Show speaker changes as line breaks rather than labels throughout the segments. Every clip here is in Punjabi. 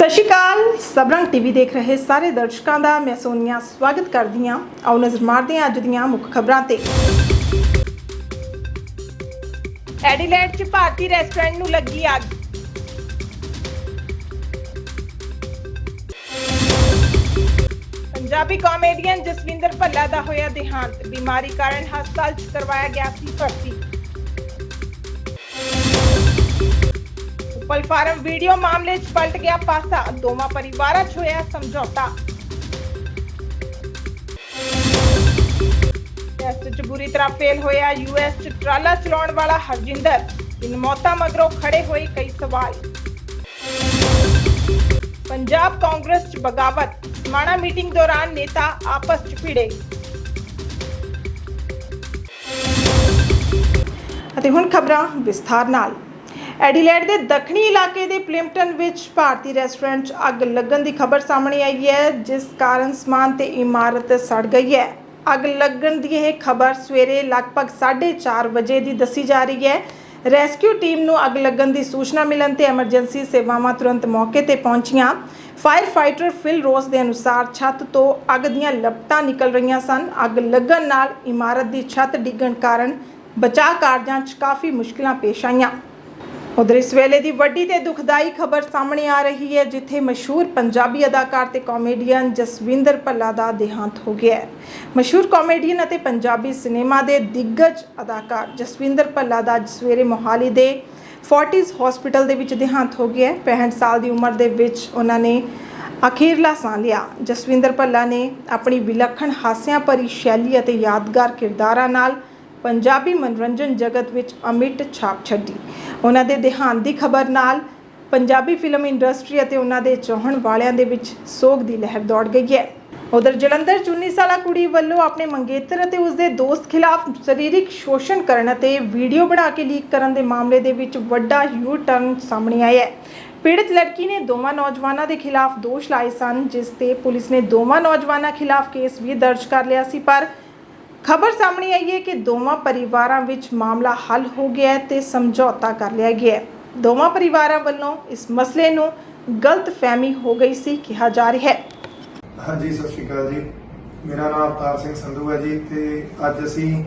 ਸਤਿ ਸ਼੍ਰੀ ਅਕਾਲ। ਸਬਰੰਗ ਟੀਵੀ ਦੇਖ ਰਹੇ ਸਾਰੇ ਦਰਸ਼ਕਾਂ ਦਾ, ਮੈਂ ਸੋਨੀਆ ਸਵਾਗਤ ਕਰਦੀ ਹਾਂ। ਆਓ ਨਜ਼ਰ ਮਾਰਦੇ ਹਾਂ ਅੱਜ ਦੀਆਂ ਮੁੱਖ ਖਬਰਾਂ ਤੇ। ਐਡੀਲੇਡ 'ਚ ਭਾਰਤੀ ਰੈਸਟੋਰੈਂਟ ਨੂੰ ਲੱਗੀ ਅੱਗ। ਪੰਜਾਬੀ ਕਾਮੇਡੀਅਨ ਜਸਵਿੰਦਰ ਭੱਲਾ ਦਾ ਹੋਇਆ ਦੇਹਾਂਤ। ਬਿਮਾਰੀ ਕਾਰਨ ਹਸਪਤਾਲ 'ਚ ਕਰਵਾਇਆ ਗਿਆ ਸੀ ਭਰਤੀ। ਉਪਲ ਵੀਡੀਓ ਮਾਮਲੇ 'ਚ ਪਲਟ ਗਿਆ ਪਾਸਾ, ਦੋਵਾਂ ਪਰਿਵਾਰਾਂ 'ਚ ਹੋਇਆ ਸਮਝੌਤਾ। ਟੈਸਟ 'ਚ ਬੁਰੀ ਤਰ੍ਹਾਂ ਫੇਲ ਹੋਇਆ ਯੂਐਸ 'ਚ ਟਰਾਲਾ ਚਲਾਉਣ ਵਾਲਾ ਹਰਜਿੰਦਰ। ਇਨ ਮੌਤਾਂ ਮਗਰੋਂ ਖੜੇ ਹੋਏ ਕਈ ਸਵਾਲ। ਪੰਜਾਬ ਕਾਂਗਰਸ 'ਚ ਬਗਾਵਤ ਸਮਾਣਾ ਮੀਟਿੰਗ ਦੌਰਾਨ ਨੇਤਾ ਆਪਸ 'ਚ ਭਿੜੇ। ਅਤੇ ਹੁਣ ਖਬਰਾਂ ਵਿਸਥਾਰ ਨਾਲ। ਐਡੀਲੇਡ ਦੇ ਦੱਖਣੀ ਇਲਾਕੇ ਦੇ ਪਲਿੰਪਟਨ ਵਿੱਚ ਭਾਰਤੀ ਰੈਸਟੋਰੈਂਟ 'ਚ ਅੱਗ ਲੱਗਣ ਦੀ ਖਬਰ ਸਾਹਮਣੇ ਆਈ ਹੈ, ਜਿਸ ਕਾਰਨ ਸਮਾਨ ਤੇ ਇਮਾਰਤ ਸੜ ਗਈ ਹੈ। ਅੱਗ ਲੱਗਣ ਦੀ ਇਹ ਖਬਰ ਸਵੇਰੇ ਲਗਭਗ 4:30 ਵਜੇ ਦੀ ਦੱਸੀ ਜਾ ਰਹੀ ਹੈ। ਰੈਸਕਿਊ ਟੀਮ ਨੂੰ ਅੱਗ ਲੱਗਣ ਦੀ ਸੂਚਨਾ ਮਿਲਣ ਤੇ ਐਮਰਜੈਂਸੀ ਸੇਵਾਵਾਂ ਤੁਰੰਤ ਮੌਕੇ ਤੇ ਪਹੁੰਚੀਆਂ। ਫਾਇਰ ਫਾਈਟਰ ਫਿਲ ਰੋਸ ਦੇ ਅਨੁਸਾਰ ਛੱਤ ਤੋਂ ਅੱਗ ਦੀਆਂ ਲਪਟਾਂ ਨਿਕਲ ਰਹੀਆਂ ਸਨ। ਅੱਗ ਲੱਗਣ ਨਾਲ ਇਮਾਰਤ ਦੀ ਛੱਤ ਡਿੱਗਣ ਕਾਰਨ ਬਚਾਅ ਕਾਰਜਾਂ 'ਚ ਕਾਫੀ ਮੁਸ਼ਕਲਾਂ ਪੇਸ਼ ਆਈਆਂ। ਉਧਰ ਇਸ ਵੇਲੇ ਦੀ ਵੱਡੀ ਤੇ ਦੁਖਦਾਈ ਖਬਰ ਸਾਹਮਣੇ ਆ ਰਹੀ ਹੈ, ਜਿੱਥੇ ਮਸ਼ਹੂਰ ਪੰਜਾਬੀ ਅਦਾਕਾਰ ਤੇ ਕਾਮੇਡੀਅਨ ਜਸਵਿੰਦਰ ਭੱਲਾ ਦਾ ਦੇਹਾਂਤ ਹੋ ਗਿਆ ਹੈ। ਮਸ਼ਹੂਰ ਕਾਮੇਡੀਅਨ ਅਤੇ ਪੰਜਾਬੀ ਸਿਨੇਮਾ ਦੇ ਦਿੱਗਜ ਅਦਾਕਾਰ ਜਸਵਿੰਦਰ ਭੱਲਾ ਦਾ ਅੱਜ ਸਵੇਰੇ ਮੋਹਾਲੀ ਦੇ ਫੋਰਟਿਸ ਹਸਪੀਟਲ ਦੇ ਵਿੱਚ ਦੇਹਾਂਤ ਹੋ ਗਿਆ ਹੈ। 65 ਸਾਲ ਦੀ ਉਮਰ ਦੇ ਵਿੱਚ ਉਹਨਾਂ ਨੇ ਅਖੀਰਲਾ ਸਾਹ ਲਿਆ। ਜਸਵਿੰਦਰ ਭੱਲਾ ਨੇ ਆਪਣੀ ਵਿਲੱਖਣ ਹਾਸਿਆਂ ਭਰੀ ਸ਼ੈਲੀ ਅਤੇ ਯਾਦਗਾਰ ਕਿਰਦਾਰਾਂ ਨਾਲ ਪੰਜਾਬੀ ਮਨੋਰੰਜਨ ਜਗਤ ਵਿੱਚ ਅਮਿੱਟ ਛਾਪ ਛੱਡੀ। ਉਹਨਾਂ ਦੇ ਦੇਹਾਂਤ ਦੀ ਖਬਰ ਨਾਲ ਪੰਜਾਬੀ ਫਿਲਮ ਇੰਡਸਟਰੀ ਅਤੇ ਉਹਨਾਂ ਦੇ ਚਾਹਣ ਵਾਲਿਆਂ ਦੇ ਵਿੱਚ ਸੋਗ ਦੀ ਲਹਿਰ ਦੌੜ ਗਈ ਹੈ। ਉਧਰ ਜਲੰਧਰ 'ਚ 19 ਸਾਲਾ ਕੁੜੀ ਵੱਲੋਂ ਆਪਣੇ ਮੰਗੇਤਰ ਅਤੇ ਉਸਦੇ ਦੋਸਤ ਖਿਲਾਫ ਸਰੀਰਕ ਸ਼ੋਸ਼ਣ ਕਰਨ ਅਤੇ ਵੀਡੀਓ ਬਣਾ ਕੇ ਲੀਕ ਕਰਨ ਦੇ ਮਾਮਲੇ ਦੇ ਵਿੱਚ ਵੱਡਾ ਯੂ ਟਰਨ ਸਾਹਮਣੇ ਆਇਆ ਹੈ। ਪੀੜਤ ਲੜਕੀ ਨੇ ਦੋਵਾਂ ਨੌਜਵਾਨਾਂ ਦੇ ਖਿਲਾਫ ਦੋਸ਼ ਲਾਏ ਸਨ, ਜਿਸ ਤੇ ਪੁਲਿਸ ਨੇ ਦੋਵਾਂ ਨੌਜਵਾਨਾਂ ਖਿਲਾਫ ਕੇਸ ਵੀ ਦਰਜ ਕਰ ਲਿਆ ਸੀ, ਪਰ ਖਬਰ ਸਾਹਮਣੇ ਆਈ ਹੈ ਕਿ ਦੋਵਾਂ ਪਰਿਵਾਰਾਂ ਵਿੱਚ ਮਾਮਲਾ ਹੱਲ ਹੋ ਗਿਆ ਹੈ ਤੇ ਸਮਝੌਤਾ ਕਰ ਲਿਆ ਗਿਆ ਹੈ। ਦੋਵਾਂ ਪਰਿਵਾਰਾਂ ਵੱਲੋਂ ਇਸ ਮਸਲੇ ਨੂੰ ਗਲਤ ਫਹਿਮੀ ਹੋ ਗਈ ਸੀ ਕਿਹਾ ਜਾ ਰਿਹਾ ਹੈ।
ਹਾਂਜੀ, ਸਤਿ ਸ਼੍ਰੀ ਅਕਾਲ ਜੀ। ਮੇਰਾ ਨਾਮ ਅਵਤਾਰ ਸਿੰਘ ਸੰਧੂ ਹੈ ਜੀ ਤੇ ਅੱਜ ਅਸੀਂ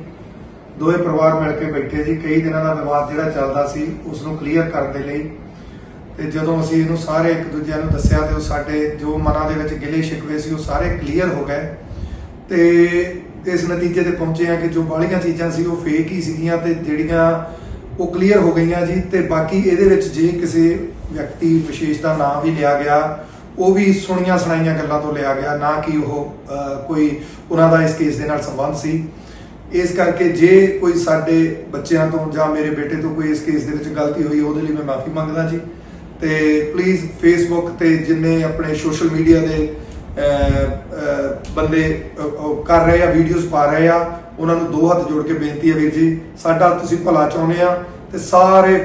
ਦੋਵੇਂ ਪਰਿਵਾਰ ਮਿਲ ਕੇ ਬੈਠੇ ਜੀ। ਕਈ ਦਿਨਾਂ ਦਾ ਵਿਵਾਦ ਜਿਹੜਾ ਚੱਲਦਾ ਸੀ ਉਸ ਨੂੰ ਕਲੀਅਰ ਕਰਨ ਦੇ ਲਈ। ਤੇ ਜਦੋਂ ਅਸੀਂ ਇਹਨੂੰ ਸਾਰੇ ਇੱਕ ਦੂਜੇ ਨੂੰ ਦੱਸਿਆ ਤੇ ਉਹ ਸਾਡੇ ਜੋ ਮਨਾਂ ਦੇ ਵਿੱਚ ਗਿਲੇ ਸ਼ਿਕਵੇ ਸੀ, ਉਹ ਸਾਰੇ ਕਲੀਅਰ ਹੋ ਗਏ। ਤੇ ਇਸ ਨਤੀਜੇ ਤੇ ਪਹੁੰਚੇ ਆ ਕਿ ਜੋ ਬਾਹਲੀਆਂ ਚੀਜ਼ਾਂ ਸੀ ਉਹ ਫੇਕ ਹੀ ਸੀਗੀਆਂ ਤੇ ਜਿਹੜੀਆਂ ਉਹ ਕਲੀਅਰ ਹੋ ਗਈਆਂ ਜੀ ਤੇ ਬਾਕੀ ਇਹਦੇ ਵਿੱਚ ਜੇ ਕਿਸੇ ਵਿਅਕਤੀ ਵਿਸ਼ੇਸ਼ ਦਾ ਨਾਮ ਵੀ ਲਿਆ ਗਿਆ, ਉਹ ਵੀ ਸੁਣੀਆਂ ਸੁਣਾਈਆਂ ਗੱਲਾਂ ਤੋਂ ਲਿਆ ਗਿਆ, ਨਾ ਕਿ ਉਹ ਕੋਈ ਉਹਨਾਂ ਦਾ ਇਸ ਕੇਸ ਦੇ ਨਾਲ ਸੰਬੰਧ ਸੀ। ਇਸ ਕਰਕੇ ਜੇ ਕੋਈ ਸਾਡੇ ਬੱਚਿਆਂ ਤੋਂ ਜਾਂ ਮੇਰੇ ਬੇਟੇ ਤੋਂ ਕੋਈ ਇਸ ਕੇਸ ਦੇ ਵਿੱਚ ਗਲਤੀ ਹੋਈ, ਉਹਦੇ ਲਈ ਮੈਂ ਮਾਫੀ ਮੰਗਦਾ ਜੀ। ਤੇ ਪਲੀਜ਼ ਫੇਸਬੁੱਕ ਤੇ ਜਿੰਨੇ ਆਪਣੇ ਸੋਸ਼ਲ ਮੀਡੀਆ ਦੇ ਬੰਦੇ ਕਰ ਰਹੇ ਆ ਵੀਡੀਓਜ਼ ਪਾ ਰਹੇ ਆ। ਉਹਨਾਂ ਨੂੰ ਦੋ ਹੱਥ ਜੋੜ ਕੇ ਬੇਨਤੀ ਹੈ ਵੀਰ ਜੀ, ਸਾਡਾ ਤੁਸੀਂ ਭਲਾ ਚਾਹੁੰਦੇ ਆ ਤੇ ਸਾਰੇ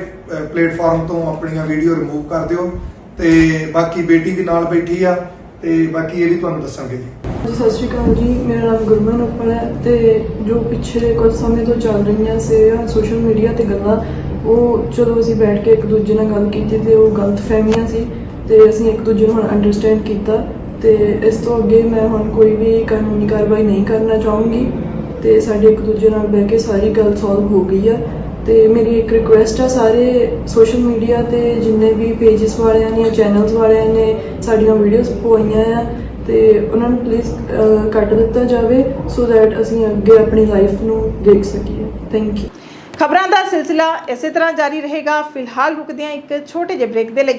ਪਲੇਟਫਾਰਮ ਤੋਂ ਆਪਣੀਆਂ ਵੀਡੀਓ ਰਿਮੂਵ ਕਰ ਦਿਓ ਤੇ ਬਾਕੀ ਬੇਟੀ ਵੀ ਨਾਲ ਬੈਠੀ ਆ ਤੇ ਬਾਕੀ ਇਹ ਵੀ ਤੁਹਾਨੂੰ ਦੱਸਾਂਗੇ ਜੀ।
ਸਤਿ ਸ਼੍ਰੀ ਅਕਾਲ ਜੀ, ਮੇਰਾ ਨਾਮ ਗੁਰਮਨ ਉੱਪਲ ਹੈ ਤੇ ਜੋ ਪਿਛਲੇ ਕੁਝ ਸਮੇਂ ਤੋਂ ਚੱਲ ਰਹੀਆਂ ਸੀ ਸੋਸ਼ਲ ਮੀਡੀਆ ਤੇ ਗੱਲਾਂ, ਉਹ ਚਲੋ ਅਸੀਂ ਬੈਠ ਕੇ ਇੱਕ ਦੂਜੇ ਨਾਲ ਗੱਲ ਕੀਤੀ ਤੇ ਉਹ ਗਲਤ ਫਹਿਮੀਆਂ ਸੀ ਤੇ ਅਸੀਂ ਇੱਕ ਦੂਜੇ ਨੂੰ ਹੁਣ ਅੰਡਰਸਟੈਂਡ ਕੀਤਾ। ਤੇ ਇਸ ਤੋਂ ਅੱਗੇ ਮੈਂ ਹੁਣ ਕੋਈ ਵੀ ਕਾਨੂੰਨੀ ਕਾਰਵਾਈ ਨਹੀਂ ਕਰਨਾ ਚਾਹੂੰਗੀ ਤੇ ਸਾਡੇ ਇੱਕ ਦੂਜੇ ਨਾਲ ਬਹਿ ਕੇ ਸਾਰੀ ਗੱਲ ਸੋਲਵ ਹੋ ਗਈ ਆ। ਤੇ ਮੇਰੀ ਇੱਕ ਰਿਕੁਐਸਟ ਆ ਸਾਰੇ ਸੋਸ਼ਲ ਮੀਡੀਆ ਤੇ ਜਿੰਨੇ ਵੀ ਪੇजेस ਵਾਲਿਆਂ ਨੇ ਚੈਨਲਸ ਵਾਲਿਆਂ ਨੇ ਸਾਡੀਆਂ ਵੀਡੀਓਜ਼ ਪਵਾਈਆਂ ਆ ਤੇ ਉਹਨਾਂ ਨੂੰ ਪਲੀਜ਼ ਕੱਟ ਦਿੱਤਾ ਜਾਵੇ ਸੋ ਥੈਟ ਅਸੀਂ ਅੱਗੇ ਆਪਣੀ ਲਾਈਫ ਨੂੰ ਦੇਖ ਸਕੀਏ। ਥੈਂਕ ਯੂ
ਖਬਰਾਂ ਦਾ ਸਿਲਸਿਲਾ ਇਸੇ ਤਰ੍ਹਾਂ ਜਾਰੀ ਰਹੇਗਾ। ਫਿਲਹਾਲ ਰੁਕਦੇ ਹਾਂ ਇੱਕ ਛੋਟੇ ਜਿਹੇ ਬ੍ਰੇਕ ਦੇ ਲਈ।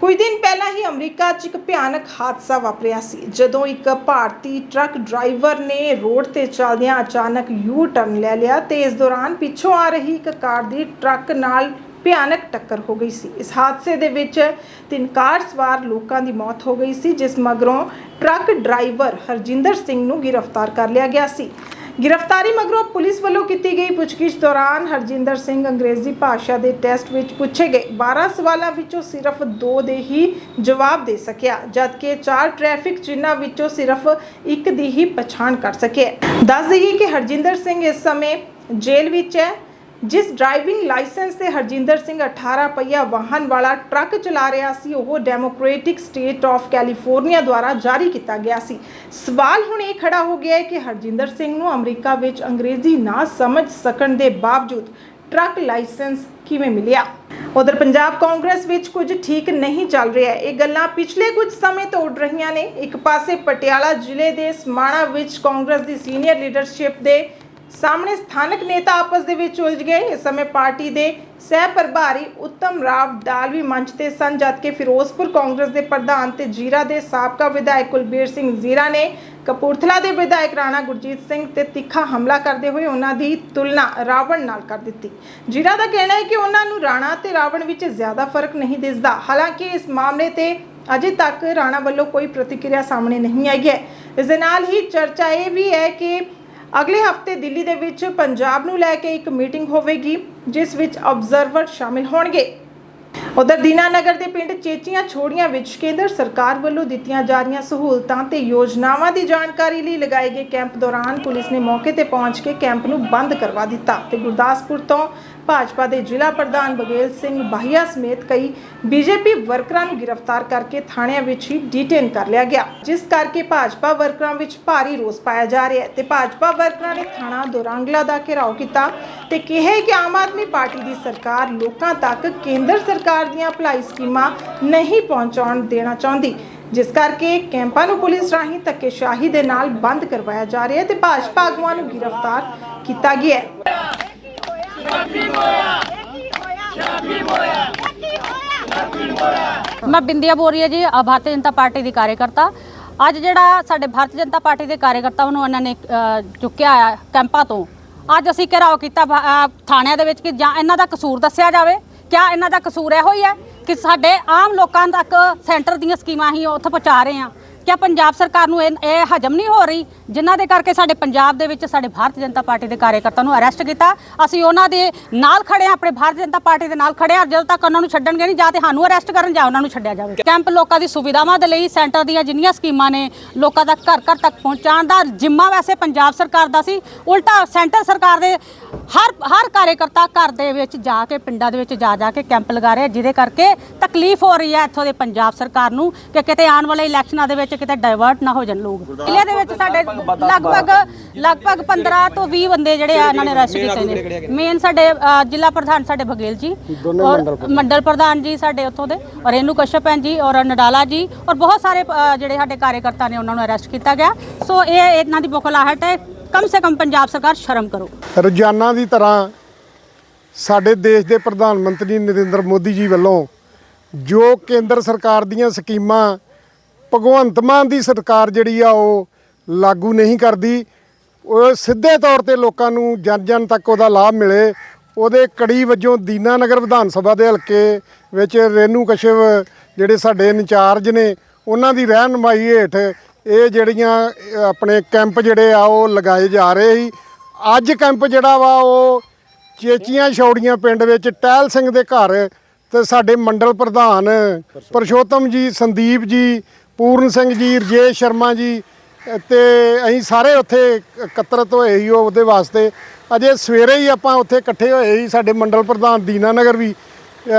ਕੁਝ ਦਿਨ ਪਹਿਲਾਂ ਹੀ ਅਮਰੀਕਾ 'ਚ ਇੱਕ ਭਿਆਨਕ ਹਾਦਸਾ ਵਾਪਰਿਆ ਸੀ, ਜਦੋਂ ਇੱਕ ਭਾਰਤੀ ਟਰੱਕ ਡਰਾਈਵਰ ਨੇ ਰੋਡ ਤੇ ਚੱਲਦਿਆਂ ਅਚਾਨਕ ਯੂ ਟਰਨ ਲੈ ਲਿਆ ਤੇ ਇਸ ਦੌਰਾਨ ਪਿੱਛੋਂ ਆ ਰਹੀ ਇੱਕ ਕਾਰ ਦੀ ਟਰੱਕ ਨਾਲ ਭਿਆਨਕ ਟੱਕਰ ਹੋ ਗਈ ਸੀ। ਇਸ ਹਾਦਸੇ ਦੇ ਵਿੱਚ ਤਿੰਨ ਕਾਰ ਸਵਾਰ ਲੋਕਾਂ ਦੀ ਮੌਤ ਹੋ ਗਈ ਸੀ, ਜਿਸ ਮਗਰੋਂ ਟਰੱਕ ਡਰਾਈਵਰ ਹਰਜਿੰਦਰ ਸਿੰਘ ਨੂੰ ਗ੍ਰਿਫਤਾਰ ਕਰ ਲਿਆ ਗਿਆ ਸੀ। ਗ੍ਰਿਫਤਾਰੀ ਮਗਰੋਂ ਪੁਲਿਸ ਵੱਲੋਂ ਕੀਤੀ ਗਈ ਪੁੱਛਗਿੱਛ ਦੌਰਾਨ ਹਰਜਿੰਦਰ ਸਿੰਘ ਅੰਗਰੇਜ਼ੀ ਭਾਸ਼ਾ ਦੇ ਟੈਸਟ ਵਿੱਚ ਪੁੱਛੇ ਗਏ। 12 ਸਵਾਲਾਂ ਵਿੱਚੋਂ ਸਿਰਫ 2 ਦੇ ਹੀ ਜਵਾਬ ਦੇ ਸਕਿਆ, ਜਦਕਿ ਚਾਰ ਟ੍ਰੈਫਿਕ ਚਿੰਨ੍ਹਾਂ ਵਿੱਚੋਂ ਸਿਰਫ ਇੱਕ ਦੀ ਹੀ ਪਛਾਣ ਕਰ ਸਕਿਆ ਦੱਸ ਦਈਏ ਕਿ ਹਰਜਿੰਦਰ ਸਿੰਘ ਇਸ ਸਮੇਂ ਜੇਲ੍ਹ ਵਿੱਚ ਹੈ। ਜਿਸ ਡਰਾਈਵਿੰਗ ਲਾਇਸੈਂਸ ਤੇ ਹਰਜਿੰਦਰ ਸਿੰਘ 18 ਪਹੀਆ ਵਾਹਨ ਵਾਲਾ ਟਰੱਕ ਚਲਾ ਰਿਹਾ ਸੀ, ਉਹ ਡੈਮੋਕ੍ਰੈਟਿਕ ਸਟੇਟ ਆਫ ਕੈਲੀਫੋਰਨੀਆ ਦੁਆਰਾ ਜਾਰੀ ਕੀਤਾ ਗਿਆ ਸੀ। ਸਵਾਲ ਹੁਣ ਇਹ ਖੜਾ ਹੋ ਗਿਆ ਹੈ ਕਿ ਹਰਜਿੰਦਰ ਸਿੰਘ ਨੂੰ ਅਮਰੀਕਾ ਵਿੱਚ ਅੰਗਰੇਜ਼ੀ ਨਾ ਸਮਝ ਸਕਣ ਦੇ ਬਾਵਜੂਦ ਟਰੱਕ ਲਾਇਸੈਂਸ ਕਿਵੇਂ ਮਿਲਿਆ? ਉਧਰ ਪੰਜਾਬ ਕਾਂਗਰਸ ਵਿੱਚ ਕੁਝ ਠੀਕ ਨਹੀਂ ਚੱਲ ਰਿਹਾ ਹੈ। ਇਹ ਗੱਲਾਂ ਪਿਛਲੇ ਕੁਝ ਸਮੇਂ ਤੋਂ ਉੱਡ ਰਹੀਆਂ ਨੇ। ਇੱਕ ਪਾਸੇ ਪਟਿਆਲਾ ਜ਼ਿਲ੍ਹੇ ਦੇ ਸਮਾਣਾ ਵਿੱਚ ਕਾਂਗਰਸ ਦੀ ਸੀਨੀਅਰ ਲੀਡਰਸ਼ਿਪ ਦੇ ਸਾਹਮਣੇ ਸਥਾਨਕ ਨੇਤਾ ਆਪਸ ਦੇ ਵਿੱਚ ਉਲਝ ਗਏ। ਇਸ ਸਮੇਂ ਪਾਰਟੀ ਦੇ ਸਹਿ ਪ੍ਰਭਾਰੀ ਉੱਤਮ ਰਾਵ ਡਾਲਵੀ ਮੰਚ ਤੇ ਸਨ, ਜਦਕਿ ਫਿਰੋਜ਼ਪੁਰ ਕਾਂਗਰਸ ਦੇ ਪ੍ਰਧਾਨ ਤੇ ਜੀਰਾ ਦੇ ਸਾਬਕਾ ਵਿਧਾਇਕ ਕੁਲਬੀਰ ਸਿੰਘ ਜ਼ੀਰਾ ਨੇ ਕਪੂਰਥਲਾ ਦੇ ਵਿਧਾਇਕ ਰਾਣਾ ਗੁਰਜੀਤ ਸਿੰਘ ਤੇ ਤਿੱਖਾ ਹਮਲਾ ਕਰਦੇ ਹੋਏ ਉਹਨਾਂ ਦੀ ਤੁਲਨਾ ਰਾਵਣ ਨਾਲ ਕਰ ਦਿੱਤੀ। ਜੀਰਾ ਦਾ ਕਹਿਣਾ ਹੈ ਕਿ ਉਹਨਾਂ ਨੂੰ ਰਾਣਾ ਤੇ ਰਾਵਣ ਵਿੱਚ ਜ਼ਿਆਦਾ ਫ਼ਰਕ ਨਹੀਂ ਦਿਸਦਾ। ਹਾਲਾਂਕਿ ਇਸ ਮਾਮਲੇ ਤੇ ਅਜੇ ਤੱਕ ਰਾਣਾ ਵੱਲੋਂ ਕੋਈ ਪ੍ਰਤੀਕਿਰਿਆ ਸਾਹਮਣੇ ਨਹੀਂ ਆਈ ਹੈ। ਇਸ ਦੇ ਨਾਲ ਹੀ ਚਰਚਾ ਇਹ ਵੀ ਹੈ ਕਿ ਅਗਲੇ ਹਫ਼ਤੇ ਦਿੱਲੀ ਦੇ ਵਿੱਚ ਪੰਜਾਬ ਨੂੰ ਲੈ ਕੇ ਇੱਕ ਮੀਟਿੰਗ ਹੋਵੇਗੀ, ਜਿਸ ਵਿੱਚ ਆਬਜ਼ਰਵਰ ਸ਼ਾਮਿਲ ਹੋਣਗੇ। ਉਧਰ ਦੀਨਾਨਗਰ ਦੇ ਪਿੰਡ ਚੇਚੀਆਂ ਛੋੜੀਆਂ ਵਿੱਚ ਕੇਂਦਰ ਸਰਕਾਰ ਵੱਲੋਂ ਦਿੱਤੀਆਂ ਜਾ ਰਹੀਆਂ ਸਹੂਲਤਾਂ ਤੇ ਯੋਜਨਾਵਾਂ ਦੀ ਜਾਣਕਾਰੀ ਲਈ ਲਗਾਏ ਗਏ ਕੈਂਪ ਦੌਰਾਨ ਪੁਲਿਸ ਨੇ ਮੌਕੇ ਤੇ ਪਹੁੰਚ ਕੇ ਕੈਂਪ ਨੂੰ ਬੰਦ ਕਰਵਾ ਦਿੱਤਾ ਤੇ ਗੁਰਦਾਸਪੁਰ ਤੋਂ ਭਾਜਪਾ ਦੇ ਜ਼ਿਲ੍ਹਾ ਪ੍ਰਧਾਨ ਬਗੇਲ ਸਿੰਘ ਬਾਹੀਆ ਸਮੇਤ ਕਈ ਬੀਜੇਪੀ ਵਰਕਰਾਂ ਨੂੰ ਗ੍ਰਿਫਤਾਰ ਕਰਕੇ ਥਾਣਿਆਂ ਵਿੱਚ ਹੀ ਡਿਟੇਨ ਕਰ ਲਿਆ ਗਿਆ। ਜਿਸ ਕਰਕੇ ਭਾਜਪਾ ਵਰਕਰਾਂ ਵਿੱਚ ਭਾਰੀ ਰੋਸ ਪਾਇਆ ਜਾ ਰਿਹਾ ਹੈ ਤੇ ਭਾਜਪਾ ਵਰਕਰਾਂ ਨੇ ਥਾਣਾ ਦੋਰਾਂਗਲਾ ਦਾ ਘਿਰਾਓ ਕੀਤਾ ਤੇ ਕਿਹਾ ਕਿ ਆਮ ਆਦਮੀ ਪਾਰਟੀ ਦੀ ਸਰਕਾਰ ਲੋਕਾਂ ਤੱਕ ਕੇਂਦਰ ਸਰਕਾਰ ਦੀਆਂ ਭਲਾਈ ਸਕੀਮਾਂ ਨਹੀਂ ਪਹੁੰਚਾਉਣ ਦੇਣਾ ਚਾਹੁੰਦੀ। ਜਿਸ ਕਰਕੇ ਕੈਂਪਾਂ ਨੂੰ ਪੁਲਿਸ ਰਾਹੀਂ ਧੱਕੇਸ਼ਾਹੀ ਦੇ ਨਾਲ ਬੰਦ ਕਰਵਾਇਆ ਜਾ ਰਿਹਾ ਹੈ ਤੇ ਭਾਜਪਾ ਆਗੂਆਂ ਨੂੰ ਗ੍ਰਿਫਤਾਰ ਕੀਤਾ ਗਿਆ ਹੈ।
ਮੈਂ ਬਿੰਦੀਆ ਹਾਂ ਜੀ ਅ, ਭਾਰਤੀ ਜਨਤਾ ਪਾਰਟੀ ਦੀ ਕਾਰਜਕਰਤਾ। ਅੱਜ ਜਿਹੜਾ ਸਾਡੇ ਭਾਰਤੀ ਜਨਤਾ ਪਾਰਟੀ ਦੇ ਕਾਰਜਕਰਤਾਵਾਂ ਨੂੰ ਉਹਨਾਂ ਨੇ ਅ, ਚੁੱਕਿਆ ਆ ਕੈਂਪਾਂ ਤੋਂ। ਅੱਜ ਅਸੀਂ ਘਿਰਾਓ ਕੀਤਾ ਭਾ- ਅ, ਥਾਣਿਆਂ ਦੇ ਵਿੱਚ ਕਿ ਜਾਂ ਇਹਨਾਂ ਦਾ ਕਸੂਰ ਦੱਸਿਆ ਜਾਵੇ। ਕਿਆ ਇਹਨਾਂ ਦਾ ਕਸੂਰ ਇਹੋ ਹੀ ਹੈ ਕਿ ਸਾਡੇ ਆਮ ਲੋਕਾਂ ਤੱਕ ਸੈਂਟਰ ਦੀਆਂ ਸਕੀਮਾਂ ਹੀ ਉੱਥੇ ਪਹੁੰਚਾ ਰਹੇ ਆ ਕਿਆ ਪੰਜਾਬ ਸਰਕਾਰ ਨੂੰ ਇਹ ਇਹ ਹਜਮ ਨਹੀਂ ਹੋ ਰਹੀ? ਜਿਨ੍ਹਾਂ ਦੇ ਕਰਕੇ ਸਾਡੇ ਪੰਜਾਬ ਦੇ ਵਿੱਚ ਸਾਡੇ ਭਾਰਤੀ ਜਨਤਾ ਪਾਰਟੀ ਦੇ ਕਾਰਜਕਰਤਾ ਨੂੰ ਅਰੈਸਟ ਕੀਤਾ। ਅਸੀਂ ਉਹਨਾਂ ਦੇ ਨਾਲ ਖੜੇ ਆ ਆਪਣੇ ਭਾਰਤੀ ਜਨਤਾ ਪਾਰਟੀ ਦੇ ਨਾਲ ਖੜੇ ਆ ਜਦੋਂ ਤੱਕ ਉਹਨਾਂ ਨੂੰ ਛੱਡਣਗੇ ਨਹੀਂ, ਜਾਂ ਤੇ ਸਾਨੂੰ ਅਰੈਸਟ ਕਰਨ ਜਾਂ ਉਹਨਾਂ ਨੂੰ ਛੱਡਿਆ ਜਾਵੇ। ਕੈਂਪ ਲੋਕਾਂ ਦੀ ਸੁਵਿਧਾਵਾਂ ਦੇ ਲਈ ਸੈਂਟਰ ਦੀਆਂ ਜਿੰਨੀਆਂ ਸਕੀਮਾਂ ਨੇ, ਲੋਕਾਂ ਤੱਕ ਘਰ ਘਰ ਤੱਕ ਪਹੁੰਚਾਉਣ ਦਾ ਜ਼ਿੰਮਾ ਵੈਸੇ ਪੰਜਾਬ ਸਰਕਾਰ ਦਾ ਸੀ। ਉਲਟਾ ਸੈਂਟਰ ਸਰਕਾਰ ਦੇ ਹਰ ਹਰ ਕਾਰਜਕਰਤਾ ਘਰ ਦੇ ਵਿੱਚ ਜਾ ਕੇ, ਪਿੰਡਾਂ ਦੇ ਵਿੱਚ ਜਾ ਜਾ ਕੇ ਕੈਂਪ ਲਗਾ ਰਹੇ, ਜਿਹਦੇ ਕਰਕੇ ਤਕਲੀਫ ਹੋ ਰਹੀ ਹੈ ਇੱਥੋਂ ਦੇ ਪੰਜਾਬ ਸਰਕਾਰ ਨੂੰ ਕਿ ਕਿਤੇ ਆਉਣ ਵਾਲੇ ਇਲੈਕਸ਼ਨਾਂ ਦੇ ਵਿੱਚ ਕਿਤੇ ਡਾਇਵਰਟ ਨਾ ਹੋ ਜਾਣ ਲੋਕ। ਜ਼ਿਲ੍ਹੇ ਦੇ ਵਿੱਚ ਸਾਡੇ ਲਗਭਗ ਲਗਭਗ 15 ਤੋਂ 20 ਬੰਦੇ ਜਿਹੜੇ ਆ ਇਹਨਾਂ ਨੇ ਅਰੈਸਟ ਕੀਤੇ ਨੇ। ਮੇਨ ਸਾਡੇ ਅ, ਜ਼ਿਲ੍ਹਾ ਪ੍ਰਧਾਨ ਸਾਡੇ ਬਗੇਲ ਜੀ ਔਰ ਮੰਡਲ ਪ੍ਰਧਾਨ। ਜੀ ਸਾਡੇ ਉੱਥੋਂ ਦੇ ਔਰ ਰੇਨੂ ਕਸ਼ਯਪ ਹੈ ਜੀ ਔਰ ਨਡਾਲਾ ਜੀ ਔਰ ਬਹੁਤ ਸਾਰੇ ਅ, ਜਿਹੜੇ ਸਾਡੇ ਕਾਰਜਕਰਤਾ ਨੇ ਉਹਨਾਂ ਨੂੰ ਅਰੈਸਟ ਕੀਤਾ ਗਿਆ। ਸੋ ਇਹ ਇਹਨਾਂ ਦੀ ਬੁਖਲਾਹਟ ਹੈ। ਕਮ ਸੇ ਕਮ ਪੰਜਾਬ ਸਰਕਾਰ ਸ਼ਰਮ ਕਰੋ।
ਰੋਜ਼ਾਨਾ ਦੀ ਤਰ੍ਹਾਂ ਸਾਡੇ ਦੇਸ਼ ਦੇ ਪ੍ਰਧਾਨ ਮੰਤਰੀ ਨਰਿੰਦਰ ਮੋਦੀ ਜੀ ਵੱਲੋਂ ਜੋ ਕੇਂਦਰ ਸਰਕਾਰ ਦੀਆਂ ਸਕੀਮਾਂ ਭਗਵੰਤ ਮਾਨ ਦੀ ਸਰਕਾਰ ਜਿਹੜੀ ਆ ਉਹ ਲਾਗੂ ਨਹੀਂ ਕਰਦੀ। ਉਹ ਸਿੱਧੇ ਤੌਰ ਤੇ ਲੋਕਾਂ ਨੂੰ ਜਨ ਜਨ ਤੱਕ ਉਹਦਾ ਲਾਭ ਮਿਲੇ। ਉਹਦੇ ਕੜੀ ਵਜੋਂ ਦੀਨਾਨਗਰ ਵਿਧਾਨ ਸਭਾ ਦੇ ਹਲਕੇ ਵਿੱਚ ਰੇਨੂ ਕਸ਼ਵ ਜਿਹੜੇ ਸਾਡੇ ਇੰਚਾਰਜ ਨੇ ਉਹਨਾਂ ਦੀ ਰਹਿਨਮਾਈ ਹੇਠ ਇਹ ਜਿਹੜੀਆਂ ਆਪਣੇ ਕੈਂਪ ਜਿਹੜੇ ਆ ਉਹ ਲਗਾਏ ਜਾ ਰਹੇ ਸੀ। ਅੱਜ ਕੈਂਪ ਜਿਹੜਾ ਵਾ ਉਹ ਚੇਚੀਆਂ ਛੌੜੀਆਂ ਪਿੰਡ ਵਿੱਚ ਟਹਿਲ ਸਿੰਘ ਦੇ ਘਰ ਤੇ ਸਾਡੇ ਮੰਡਲ ਪ੍ਰਧਾਨ ਪਰਸ਼ੋਤਮ ਜੀ ਸੰਦੀਪ ਜੀ ਪੂਰਨ ਸਿੰਘ ਜੀ, ਰਜੇਸ਼ ਸ਼ਰਮਾ ਜੀ, ਤੇ ਅਸੀਂ ਸਾਰੇ ਉੱਥੇ ਇਕੱਤਰਤ ਹੋਏ ਸੀ ਉਹਦੇ ਵਾਸਤੇ। ਅਜੇ ਸਵੇਰੇ ਹੀ ਆਪਾਂ ਉੱਥੇ ਇਕੱਠੇ ਹੋਏ ਸੀ, ਸਾਡੇ ਮੰਡਲ ਪ੍ਰਧਾਨ ਦੀਨਾਨਗਰ ਵੀ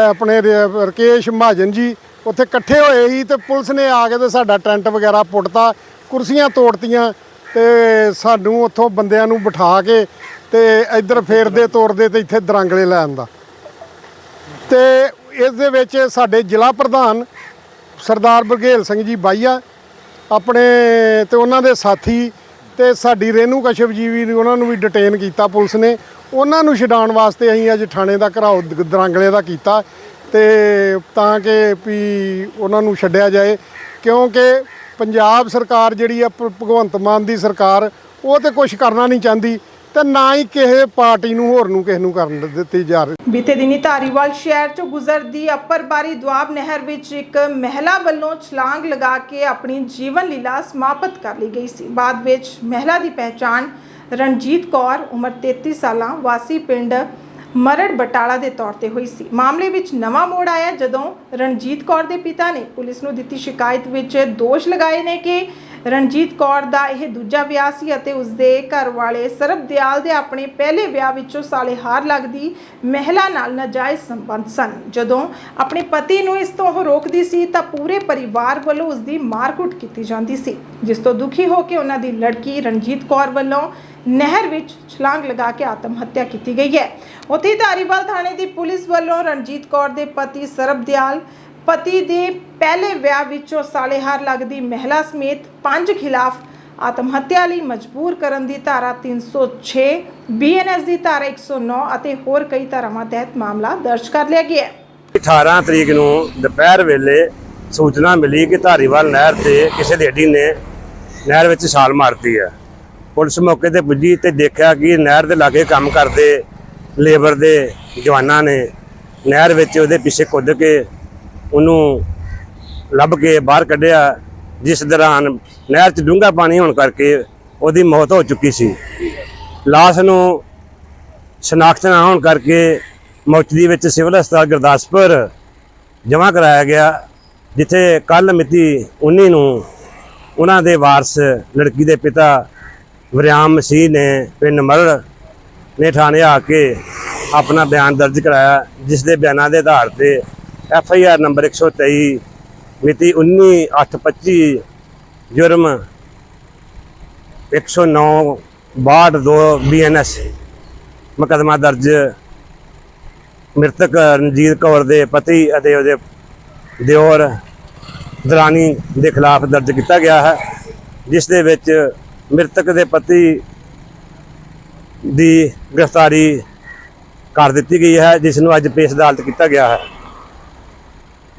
ਆਪਣੇ ਰ- ਰਕੇਸ਼ ਮਹਾਜਨ ਜੀ, ਉੱਥੇ ਇਕੱਠੇ ਹੋਏ ਸੀ ਤੇ ਪੁਲਿਸ ਨੇ ਆ ਕੇ ਤੇ ਸਾਡਾ ਟੈਂਟ ਵਗੈਰਾ ਪੁੱਟਤਾ, ਕੁਰਸੀਆਂ ਤੋੜਤੀਆਂ, ਤੇ ਸਾਨੂੰ ਉੱਥੋਂ ਬੰਦਿਆਂ ਨੂੰ ਬਿਠਾ ਕੇ ਤੇ ਇੱਧਰ ਫੇਰਦੇ ਤੋੜਦੇ ਤੇ ਇੱਥੇ ਦਰਾਂਗਲੇ ਲੈ ਆਂਦਾ। ਤੇ ਇਸ ਦੇ ਵਿੱਚ ਸਾਡੇ ਜ਼ਿਲ੍ਹਾ ਪ੍ਰਧਾਨ ਸਰਦਾਰ ਬਰਗੇਲ ਸਿੰਘ ਜੀ ਬਾਈਆ, ਆਪਣੇ ਤੇ ਉਹਨਾਂ ਦੇ ਸਾਥੀ ਤੇ ਸਾਡੀ ਰੇਨੂ ਕਸ਼ਪ ਜੀ ਵੀ ਉਹਨਾਂ ਨੂੰ ਵੀ ਡਿਟੇਨ ਕੀਤਾ ਪੁਲਿਸ ਨੇ। ਉਹਨਾਂ ਨੂੰ ਛਡਾਉਣ ਵਾਸਤੇ ਅਸੀਂ ਅੱਜ ਥਾਣੇ ਦਾ ਘਰਾਓ ਦ- ਦਰਾਂਗਲੇ ਦਾ ਕੀਤਾ ਤੇ ਤਾਂ ਕਿ ਵੀ ਉਹਨਾਂ ਨੂੰ ਛੱਡਿਆ ਜਾਏ, ਕਿਉਂਕਿ ਪੰਜਾਬ ਸਰਕਾਰ ਜਿਹੜੀ ਆ, ਭਗਵੰਤ ਮਾਨ ਦੀ ਸਰਕਾਰ, ਉਹ ਤੇ ਕੁਝ ਕਰਨਾ ਨਹੀਂ ਚਾਹੁੰਦੀ। ਤੇ ਨਾ ਹੀ ਕਿਸੇ ਪਾਰਟੀ ਨੂੰ ਹੋਰ ਨੂੰ ਕਿਸੇ ਨੂੰ ਕਰਨ ਦਿੱਤੀ ਜਾ ਰਹੀ।
ਬੀਤੇ ਦਿਨੀ ਧਾਰੀਵਾਲ ਸ਼ਹਿਰ ਚੋਂ ਗੁਜ਼ਰਦੀ ਅੱਪਰਬਾਰੀ ਦੁਆਬ ਨਹਿਰ ਵਿੱਚ ਇੱਕ ਮਹਿਲਾ ਵੱਲੋਂ ਛਲਾਂਗ ਲਗਾ ਕੇ ਆਪਣੀ ਜੀਵਨ ਲੀਲਾ ਸਮਾਪਤ ਕਰ ਲਈ ਗਈ ਸੀ। ਬਾਅਦ ਵਿੱਚ ਮਹਿਲਾ ਦੀ ਪਹਿਚਾਣ ਰਣਜੀਤ ਕੌਰ, ਉਮਰ 33 ਸਾਲਾਂ, ਵਾਸੀ ਪਿੰਡ ਮਰੜ ਬਟਾਲਾ ਦੇ ਤੌਰ ਤੇ ਹੋਈ ਸੀ। ਮਾਮਲੇ ਵਿੱਚ ਨਵਾਂ ਮੋੜ ਆਇਆ ਜਦੋਂ ਰਣਜੀਤ ਕੌਰ ਦੇ ਪਿਤਾ ਨੇ ਪੁਲਿਸ ਨੂੰ ਦਿੱਤੀ ਸ਼ਿਕਾਇਤ ਵਿੱਚ ਦੋਸ਼ ਲਗਾਏ ਨੇ ਕਿ ਰਣਜੀਤ ਕੌਰ ਦਾ ਇਹ ਦੂਜਾ ਵਿਆਹ ਸੀ ਅਤੇ ਉਸਦੇ ਘਰ ਵਾਲੇ ਸਰਬਦਿਆਲ ਦੇ ਆਪਣੇ ਪਹਿਲੇ ਵਿਆਹ ਵਿੱਚੋਂ ਸਾਲੇਹਾਰ ਲੱਗਦੀ ਮਹਿਲਾ ਨਾਲ ਨਾਜਾਇਜ਼ ਸੰਬੰਧ ਸਨ। ਜਦੋਂ ਆਪਣੇ ਪਤੀ ਨੂੰ ਇਸ ਤੋਂ ਉਹ ਰੋਕਦੀ ਸੀ ਤਾਂ ਪੂਰੇ ਪਰਿਵਾਰ ਵੱਲੋਂ ਉਸਦੀ ਮਾਰਕੁੱਟ ਕੀਤੀ ਜਾਂਦੀ ਸੀ, ਜਿਸ ਤੋਂ ਦੁਖੀ ਹੋ ਕੇ ਉਹਨਾਂ ਦੀ ਲੜਕੀ ਰਣਜੀਤ ਕੌਰ ਵੱਲੋਂ ਨਹਿਰ ਵਿੱਚ ਛਲਾਂਗ ਲਗਾ ਕੇ ਆਤਮ ਹੱਤਿਆ ਕੀਤੀ ਗਈ ਹੈ। ਉੱਥੇ ਧਾਰੀਵਾਲ ਥਾਣੇ ਦੀ ਪੁਲਿਸ ਵੱਲੋਂ ਰਣਜੀਤ ਕੌਰ ਦੇ ਪਤੀ ਸਰਬਦਿਆਲ, ਪਤੀ ਦੇ ਪਹਿਲੇ ਵਿਆਹ ਵਿੱਚੋਂ ਸਾਲੇਹਾਰ ਲੱਗਦੀ ਮਹਿਲਾ ਸਮੇਤ ਪੰਜ ਖਿਲਾਫ ਆਤਮ ਹੱਤਿਆ ਲਈ ਮਜਬੂਰ ਕਰਨ ਦੀ ਧਾਰਾ 306 ਬੀਐਨਐਸ ਦੀ ਧਾਰਾ 109 ਅਤੇ ਹੋਰ ਕਈ ਧਾਰਾਵਾਂ ਤਹਿਤ ਮਾਮਲਾ ਦਰਜ ਕਰ ਲਿਆ ਗਿਆ ਹੈ।
18 ਤਰੀਕ ਨੂੰ ਦੁਪਹਿਰ ਵੇਲੇ ਸੂਚਨਾ ਮਿਲੀ ਕਿ ਧਾਰੀਵਾਲ ਨਹਿਰ ਤੇ ਕਿਸੇ ਲੇਡੀ ਨੇ ਨਹਿਰ ਵਿੱਚ ਛਾਲ ਮਾਰਤੀ ਹੈ। ਪੁਲਿਸ ਮੌਕੇ ਤੇ ਪੁੱਜੀ ਤੇ ਦੇਖਿਆ ਕਿ ਨਹਿਰ ਦੇ ਲਾਗੇ ਕੰਮ ਕਰਦੇ ਲੇਬਰ ਦੇ ਜਵਾਨਾਂ ਨੇ ਨਹਿਰ ਵਿੱਚ ਉਹਦੇ ਪਿੱਛੇ ਕੁੱਦ ਕੇ ਉਹਨੂੰ ਲੱਭ ਕੇ ਬਾਹਰ ਕੱਢਿਆ, ਜਿਸ ਦੌਰਾਨ ਨਹਿਰ 'ਚ ਡੂੰਘਾ ਪਾਣੀ ਹੋਣ ਕਰਕੇ ਉਹਦੀ ਮੌਤ ਹੋ ਚੁੱਕੀ ਸੀ। ਲਾਸ਼ ਨੂੰ ਸ਼ਨਾਖਤ ਨਾ ਹੋਣ ਕਰਕੇ ਮੌਚਰੀ ਵਿੱਚ ਸਿਵਲ ਹਸਪਤਾਲ ਗੁਰਦਾਸਪੁਰ ਜਮ੍ਹਾਂ ਕਰਾਇਆ ਗਿਆ, ਜਿੱਥੇ ਕੱਲ ਮਿਤੀ 19 ਨੂੰ ਉਹਨਾਂ ਦੇ ਵਾਰਸ ਲੜਕੀ ਦੇ ਪਿਤਾ ਵਰਿਆਮ ਮਸੀਹ ਨੇ ਪਿੰਡ ਮਰੜ ਨੇ ਥਾਣੇ ਆ ਕੇ ਆਪਣਾ ਬਿਆਨ ਦਰਜ ਕਰਾਇਆ ਜਿਸ ਦੇ ਬਿਆਨਾਂ ਦੇ ਆਧਾਰ ਤੇ ਐਫ ਆਈ ਆਰ ਨੰਬਰ 123 ਮਿਤੀ 19/8/25 ਜੁਰਮ 109 62 ਬੀਐਨਐਸ ਮੁਕੱਦਮਾ ਦਰਜ। ਮ੍ਰਿਤਕ ਰਣਜੀਤ ਕੌਰ ਦੇ ਪਤੀ ਅਤੇ ਉਹਦੇ ਦਿਓਰ ਦਰਾਨੀ ਦੇ ਖਿਲਾਫ ਦਰਜ ਕੀਤਾ ਗਿਆ ਹੈ, ਜਿਸ ਦੇ ਵਿੱਚ ਮ੍ਰਿਤਕ ਦੇ ਪਤੀ ਦੀ ਗ੍ਰਿਫਤਾਰੀ ਕਰ ਦਿੱਤੀ ਗਈ ਹੈ, ਜਿਸ ਨੂੰ ਅੱਜ ਪੇਸ਼ ਅਦਾਲਤ ਕੀਤਾ ਗਿਆ ਹੈ।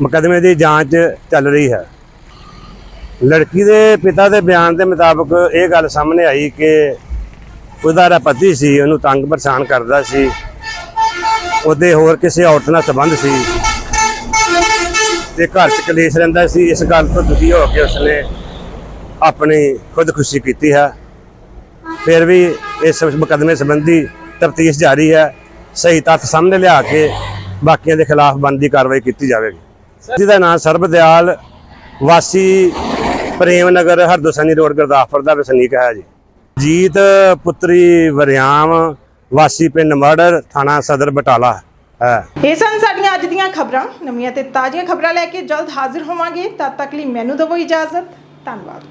ਮੁਕੱਦਮੇ ਦੀ ਜਾਂਚ ਚੱਲ ਰਹੀ ਹੈ। ਲੜਕੀ ਦੇ ਪਿਤਾ ਦੇ ਬਿਆਨ ਦੇ ਮੁਤਾਬਕ ਇਹ ਗੱਲ ਸਾਹਮਣੇ ਆਈ ਕਿ ਉਹਦਾ ਜਿਹੜਾ ਪਤੀ ਸੀ, ਉਹਨੂੰ ਤੰਗ ਪਰੇਸ਼ਾਨ ਕਰਦਾ ਸੀ। ਉਹਦੇ ਹੋਰ ਕਿਸੇ ਔਰਤ ਨਾਲ ਸੰਬੰਧ ਸੀ। ਤੇ ਘਰ 'ਚ ਕਲੇਸ਼ ਰਹਿੰਦਾ ਸੀ। ਇਸ ਗੱਲ ਤੋਂ ਦੁਖੀ ਹੋ ਕੇ ਉਸਨੇ ਆਪਣੀ ਖੁਦਕੁਸ਼ੀ ਕੀਤੀ ਹੈ। ਫਿਰ ਵੀ ਇਸ ਮੁਕੱਦਮੇ ਸੰਬੰਧੀ ਤਫਤੀਸ਼ ਜਾਰੀ ਹੈ। ਸਹੀ ਤੱਥ ਸਾਹਮਣੇ ਲਿਆ ਕੇ ਬਾਕੀਆਂ ਦੇ ਖਿਲਾਫ ਬਣਦੀ ਕਾਰਵਾਈ ਕੀਤੀ ਜਾਵੇਗੀ। ਜਿਹਦਾ ਨਾਮ ਸਰਬਦਿਆਲ ਵਾਸੀ ਪ੍ਰੇਮ ਨਗਰ ਹਰਦੋਸਨੀ ਰੋਡ, ਗੁਰਦਾਸਪੁਰ ਦਾ ਵਸਨੀਕ ਹੈ ਜੀ। ਜੀਤ ਪੁੱਤਰੀ ਵਰਿਆਮ ਵਾਸੀ ਪਿੰਡ ਮਰਡਰ, ਥਾਣਾ ਸਦਰ ਬਟਾਲਾ ਹੈ।
ਇਹ ਸਨ ਸਾਡੀਆਂ ਅੱਜ ਦੀਆਂ ਖਬਰਾਂ। ਨਵੀਆਂ ਤੇ ਤਾਜ਼ੀਆਂ ਖਬਰਾਂ ਲੈ ਕੇ ਜਲਦ ਹਾਜ਼ਰ ਹੋਵਾਂਗੇ। ਤਦ ਤੱਕ ਲਈ ਮੈਨੂੰ ਦਿਓ ਇਜਾਜ਼ਤ। ਧੰਨਵਾਦ।